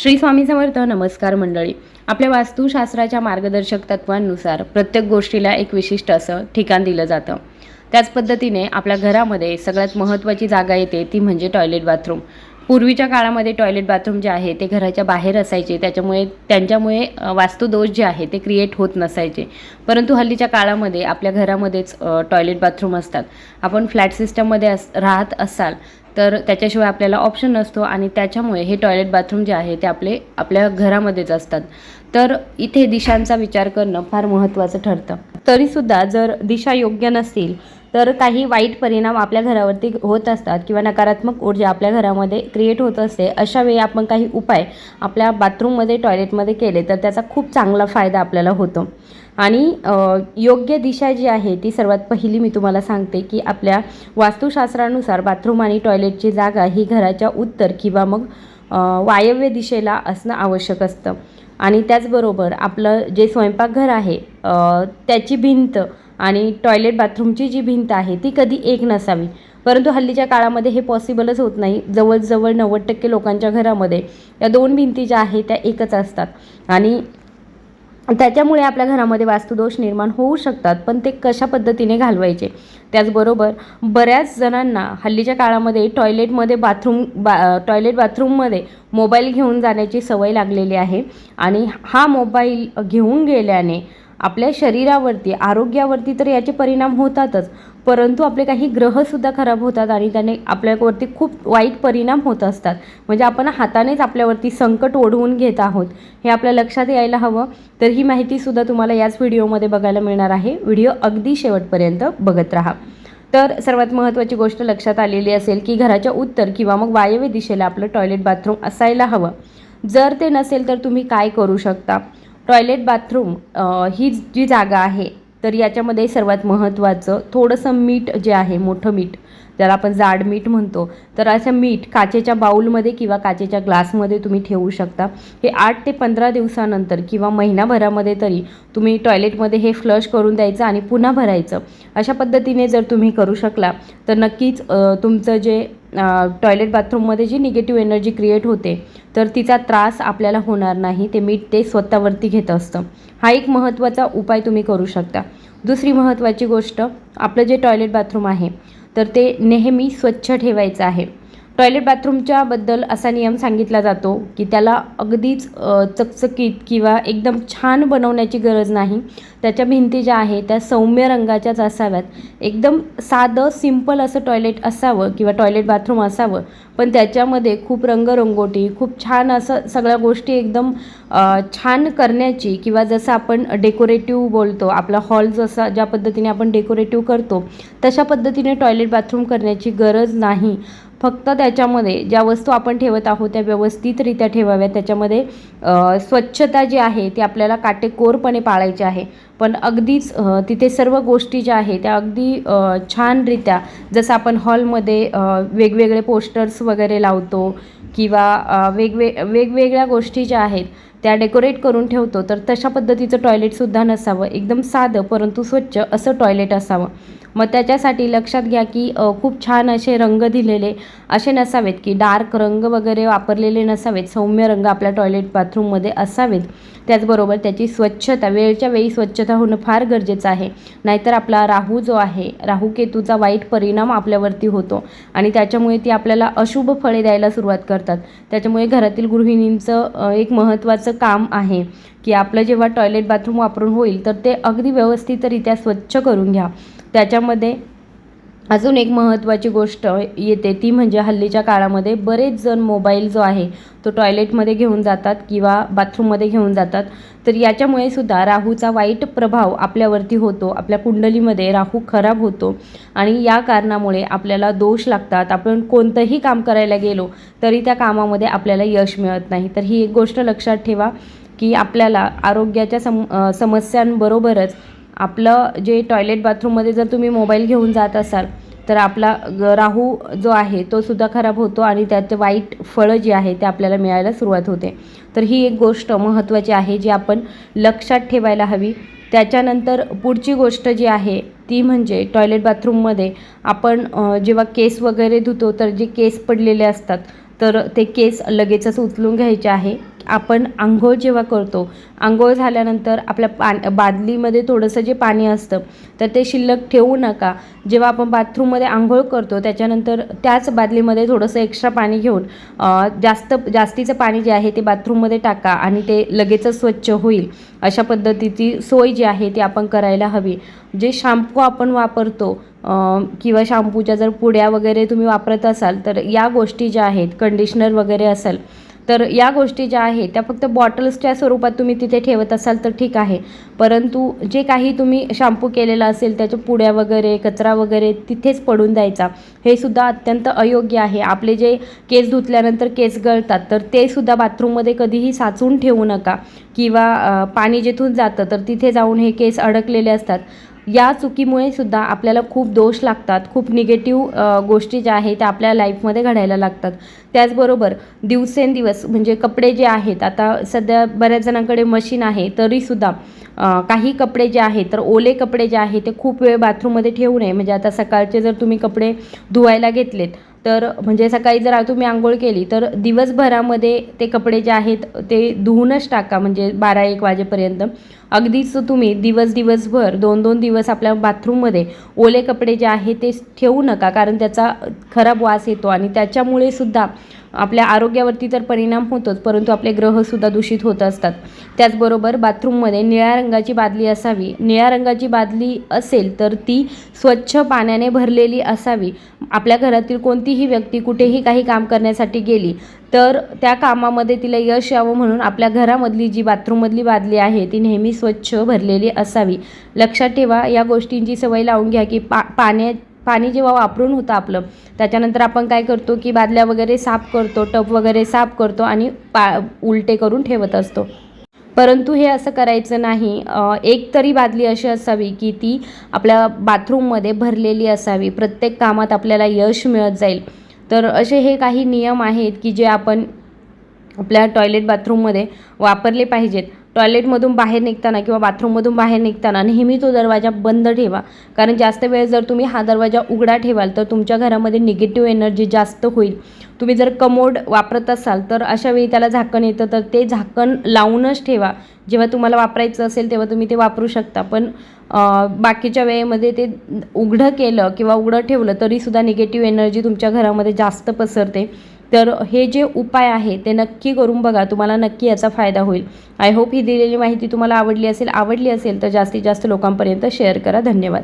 श्री स्वामी समर्थ नमस्कार मंडळी. आपल्या वास्तुशास्त्राच्या मार्गदर्शक तत्वांनुसार प्रत्येक गोष्टीला एक विशिष्ट असं ठिकाण दिलं जातं. त्याच पद्धतीने आपल्या घरामध्ये सगळ्यात महत्त्वाची जागा येते ती म्हणजे टॉयलेट बाथरूम पूर्वीच्या काळामध्ये टॉयलेट बाथरूम जे आहे ते घराच्या बाहेर असायचे. त्याच्यामुळे त्यांच्यामुळे वास्तुदोष जे आहे ते क्रिएट होत नसायचे. परंतु हल्लीच्या काळामध्ये आपल्या घरामध्येच टॉयलेट बाथरूम असतात. आपण फ्लॅट सिस्टममध्ये अस राहत असाल तर त्याच्याशिवाय आपल्याला ऑप्शन नसतो आणि त्याच्यामुळे हे टॉयलेट बाथरूम जे आहे ते आपले आपल्या घरामध्येच असतात. तर इथे दिशांचा विचार करणं फार महत्त्वाचं ठरतं. तरीसुद्धा जर दिशा योग्य नसतील तर काही वाईट परिणाम आपल्या घरावरती होत असतात किंवा नकारात्मक ऊर्जा आपल्या घरामध्ये क्रिएट होत असते अशा वेळी आपण काही उपाय आपल्या बाथरूममध्ये टॉयलेटमध्ये केले तर त्याचा खूप चांगला फायदा आपल्याला होतो. आणि योग्य दिशा जी आहे ती सर्वात पहिली मी तुम्हाला सांगते की आपल्या वास्तुशास्त्रानुसार बाथरूम आणि टॉयलेटची जागा ही घराच्या उत्तर किंवा मग वायव्य दिशेला असणं आवश्यक असतं. आणि त्याचबरोबर आपलं जे स्वयंपाकघर आहे त्याची भिंत आणि टॉयलेट बाथरूमची जी भिंत आहे ती कधी एक नसावी. परंतु हल्लीच्या काळामध्ये हे पॉसिबलच होत नाही. जवळजवळ नव्वद टक्के लोकांच्या घरामध्ये या दोन भिंती ज्या आहेत त्या एकच असतात. आणि त्याच्यामुळे आपल्या घरामध्ये वास्तुदोष निर्माण होऊ शकतात पण ते कशा पद्धतीने घालवायचे? त्याचबरोबर बऱ्याच जणांना हल्लीच्या काळामध्ये टॉयलेटमध्ये बाथरूम बा टॉयलेट बाथरूममध्ये मोबाईल घेऊन जाण्याची सवय लागलेली आहे. आणि हा मोबाईल घेऊन गेल्याने आपल्या शरीरावरती आरोग्यावरती तर याचे परिणाम होतातच. परंतु आपले काही ग्रहसुद्धा खराब होतात आणि त्याने आपल्यावरती खूप वाईट परिणाम होत असतात. म्हणजे आपण हातानेच आपल्यावरती संकट ओढवून घेत आहोत. हे आपल्या लक्षात यायला हवं. तर ही माहितीसुद्धा तुम्हाला याच व्हिडिओमध्ये बघायला मिळणार आहे. व्हिडिओ अगदी शेवटपर्यंत बघत राहा. तर सर्वात महत्त्वाची गोष्ट लक्षात आलेली असेल की घराच्या उत्तर किंवा मग वायव्य दिशेला आपलं टॉयलेट बाथरूम असायला हवं. जर ते नसेल तर तुम्ही काय करू शकता? टॉयलेट बाथरूम ही जी जागा आहे तर याच्यामध्ये सर्वात महत्त्वाचं थोडंसं मीठ जे आहे मोठं मीठ ज्याला आपण जाड मीठ म्हणतो तर असं मीठ काचेच्या बाऊलमध्ये किंवा काचेच्या ग्लासमध्ये तुम्ही ठेवू शकता. हे आठ ते पंधरा दिवसानंतर किंवा महिनाभरामध्ये तरी तुम्ही टॉयलेटमध्ये हे फ्लश करून द्यायचं आणि पुन्हा भरायचं. अशा पद्धतीने जर तुम्ही करू शकला तर नक्कीच तुमचं जे टॉयलेट बाथरूममध्ये जी निगेटिव्ह एनर्जी क्रिएट होते तर तिचा त्रास आपल्याला होणार नाही ते मीठ ते स्वतःवरती घेत असतं. हा एक महत्त्वाचा उपाय तुम्ही करू शकता. दुसरी महत्त्वाची गोष्ट आपलं जे टॉयलेट बाथरूम आहे तर ते नेहमी स्वच्छ ठेवायचं आहे. टॉयलेट बाथरूमच्याबद्दल असा नियम सांगितला जातो की त्याला अगदीच चकचकीत किंवा एकदम छान बनवण्याची गरज नाही. त्याच्या भिंती ज्या आहेत त्या सौम्य रंगाच्याच असाव्यात. एकदम साधं सिंपल असं टॉयलेट असावं किंवा टॉयलेट बाथरूम असावं पण त्याच्यामध्ये खूप रंगरंगोटी खूप छान असं सगळ्या गोष्टी एकदम छान करण्याची किंवा जसं आपण डेकोरेटिव्ह बोलतो आपला हॉल जसा ज्या पद्धतीने आपण डेकोरेटिव्ह करतो तशा पद्धतीने टॉयलेट बाथरूम करण्याची गरज नाही. फक्त त्याच्यामध्ये ज्या वस्तू आपण ठेवत आहोत त्या व्यवस्थितरित्या ठेवाव्या त्याच्यामध्ये स्वच्छता जी आहे ती आपल्याला काटेकोरपणे पाळायची आहे. पण अगदीच तिथे सर्व गोष्टी ज्या आहेत त्या अगदी छानरित्या जसं आपण हॉलमध्ये वेगवेगळे पोस्टर्स वगैरे लावतो किंवा वेगवे वेगवेगळ्या गोष्टी ज्या आहेत त्या डेकोरेट करून ठेवतो तर तशा पद्धतीचं टॉयलेटसुद्धा नसावं. एकदम साधं परंतु स्वच्छ असं टॉयलेट असावं. मग त्याच्यासाठी लक्षात घ्या की खूप छान असे रंग दिलेले असे नसावेत की डार्क रंग वगैरे वापरलेले नसावेत सौम्य रंग आपल्या टॉयलेट बाथरूममध्ये असावेत. त्याचबरोबर त्याची स्वच्छता वेळच्या वेळी स्वच्छता होणं फार गरजेचं आहे. नाहीतर आपला राहू जो आहे राहू केतूचा वाईट परिणाम आपल्यावरती होतो आणि त्याच्यामुळे ती आपल्याला अशुभ फळे द्यायला सुरुवात करतात. त्याच्यामुळे घरातील गृहिणींचं एक महत्त्वाचं काम आहे. की आपलं जेव्हा टॉयलेट बाथरूम वापरून होईल तर ते अगदी व्यवस्थितरित्या स्वच्छ करून घ्या. त्याच्यामध्ये अजून एक महत्त्वाची गोष्ट येते ती म्हणजे हल्लीच्या काळामध्ये बरेच जण मोबाईल जो आहे तो टॉयलेटमध्ये घेऊन जातात किंवा बाथरूममध्ये घेऊन जातात. तर याच्यामुळे सुद्धा राहूचा वाईट प्रभाव आपल्यावरती होतो आपल्या कुंडलीमध्ये राहू खराब होतो. आणि या कारणामुळे आपल्याला दोष लागतात. आपण कोणतंही काम करायला गेलो तरी त्या कामामध्ये आपल्याला यश मिळत नाही. तर ही एक गोष्ट लक्षात ठेवा. की आपल्याला आरोग्याच्या सम समस्यांबरोबरच आपलं जे टॉयलेट बाथरूममध्ये जर तुम्ही मोबाईल घेऊन जात असाल तर आपला ग- राहू जो आहे तो सुद्धा खराब होतो आणि त्याचे वाईट फळं जी आहे ते आपल्याला मिळायला सुरुवात होते. तर ही एक गोष्ट महत्त्वाची आहे जी आपण लक्षात ठेवायला हवी. त्याच्यानंतर पुढची गोष्ट जी आहे ती म्हणजे टॉयलेट बाथरूममध्ये आपण जेव्हा केस वगैरे धुतो तर जे केस पडलेले असतात तर ते केस लगेचच उचलून घ्यायचे आहे. आपण आंघोळ जेव्हा करतो आंघोळ झाल्यानंतर आपल्या पा बादलीमध्ये थोडंसं जे पाणी असतं तर ते शिल्लक ठेवू नका. जेव्हा आपण बाथरूममध्ये आंघोळ करतो त्याच्यानंतर त्याच बादलीमध्ये थोडंसं एक्स्ट्रा पाणी घेऊन जास्त जास्तीचं पाणी जे आहे ते बाथरूममध्ये टाका आणि ते लगेचच स्वच्छ होईल. अशा पद्धतीची सोय जी आहे ती आपण करायला हवी. जे शॅम्पू आपण वापरतो किंवा शॅम्पूच्या जर पुड्या वगैरे तुम्ही वापरत असाल तर या गोष्टी ज्या आहेत कंडिशनर वगैरे असेल तर या गोष्टी ज्या आहेत त्या फक्त बॉटल्सच्या स्वरूपात तुम्ही तिथे ठेवत असाल तर ठीक आहे. परंतु जे काही तुम्ही शॅम्पू केलेला असेल त्याच्या पुड्या वगैरे कचरा वगैरे तिथेच पडून द्यायचा. हे सुद्धा अत्यंत अयोग्य आहे. आपले जे केस धुतल्यानंतर केस गळतात तर ते सुद्धा बाथरूममध्ये कधीही साचून ठेवू नका. किंवा पाणी जिथून जातं तर तिथे जाऊन हे केस अडकलेले असतात. या चुकीमुळे सुद्धा आपल्याला खूप दोष लागतात खूप निगेटिव्ह गोष्टी ज्या आहेत त्या आपल्या लाईफमध्ये घडायला लागतात. त्याचबरोबर दिवसेंदिवस म्हणजे कपडे जे आहेत आता सध्या बऱ्याच जणांकडे मशीन आहे तरीसुद्धा काही कपडे जे आहेत तर ओले कपडे जे आहेत ते खूप वेळ बाथरूममध्ये ठेवू नये. म्हणजे आता सकाळचे जर तुम्ही कपडे धुवायला घेतलेत तर म्हणजे सकाळी जर तुम्ही आंघोळ केली तर दिवसभरामध्ये ते कपडे जे आहेत ते धुवूनच टाका. म्हणजे बारा एक वाजेपर्यंत. अगदीच तुम्ही दिवस दिवसभर दोन दोन दिवस आपल्या बाथरूममध्ये ओले कपडे जे आहे ते ठेवू नका कारण त्याचा खराब वास येतो आणि त्याच्यामुळे सुद्धा आपल्या आरोग्यावरती तर परिणाम होतोच परंतु आपले ग्रहसुद्धा दूषित होत असतात. त्याचबरोबर बाथरूममध्ये निळ्या रंगाची बादली असावी. निळ्या रंगाची बादली असेल तर ती स्वच्छ पाण्याने भरलेली असावी. आपल्या घरातील कोणतीही व्यक्ती कुठेही काही काम करण्यासाठी गेली तर त्या कामामध्ये तिला यश यावं म्हणून आपल्या घरामधली जी बाथरूममधली बादली आहे ती नेहमी स्वच्छ भरलेली असावी. लक्षात ठेवा या गोष्टींची सवय लावून घ्या की पा पाण्या पाणी जेव्हा वापरून होतं आपलं त्याच्यानंतर आपण काय करतो की बादल्या वगैरे साफ करतो टप वगैरे साफ करतो आणि पा उलटे करून ठेवत असतो. परंतु हे असं करायचं नाही. एक तरी बादली अशी असावी की ती आपल्या बाथरूममध्ये भरलेली असावी. प्रत्येक कामात आपल्याला यश मिळत जाईल. तर असे हे काही नियम आहेत की जे आपण आपल्या टॉयलेट बाथरूममध्ये वापरले पाहिजेत. टॉयलेटमधून बाहेर निघताना किंवा बाथरूममधून बाहेर निघताना नेहमी तो दरवाजा बंद ठेवा. कारण जास्त वेळ जर तुम्ही हा दरवाजा उघडा ठेवाल तर तुमच्या घरामध्ये निगेटिव्ह एनर्जी जास्त होईल. तुम्ही जर कमोड वापरत असाल तर अशा वेळी त्याला झाकण येतं तर ते झाकण लावूनच ठेवा. जेव्हा तुम्हाला वापरायचं असेल तेव्हा तुम्ही ते वापरू शकता. पण बाकीच्या वेळेमध्ये ते उघडं केलं किंवा उघडं ठेवलं तरीसुद्धा निगेटिव्ह एनर्जी तुमच्या घरामध्ये जास्त पसरते. तर हे जे उपाय आहे ते नक्की करून बघा. तुम्हाला नक्की याचा फायदा होईल. आय होप ही दिलेली माहिती तुम्हाला आवडली असेल आवडली असेल तर जास्तीत जास्त लोकांपर्यंत शेअर करा. धन्यवाद.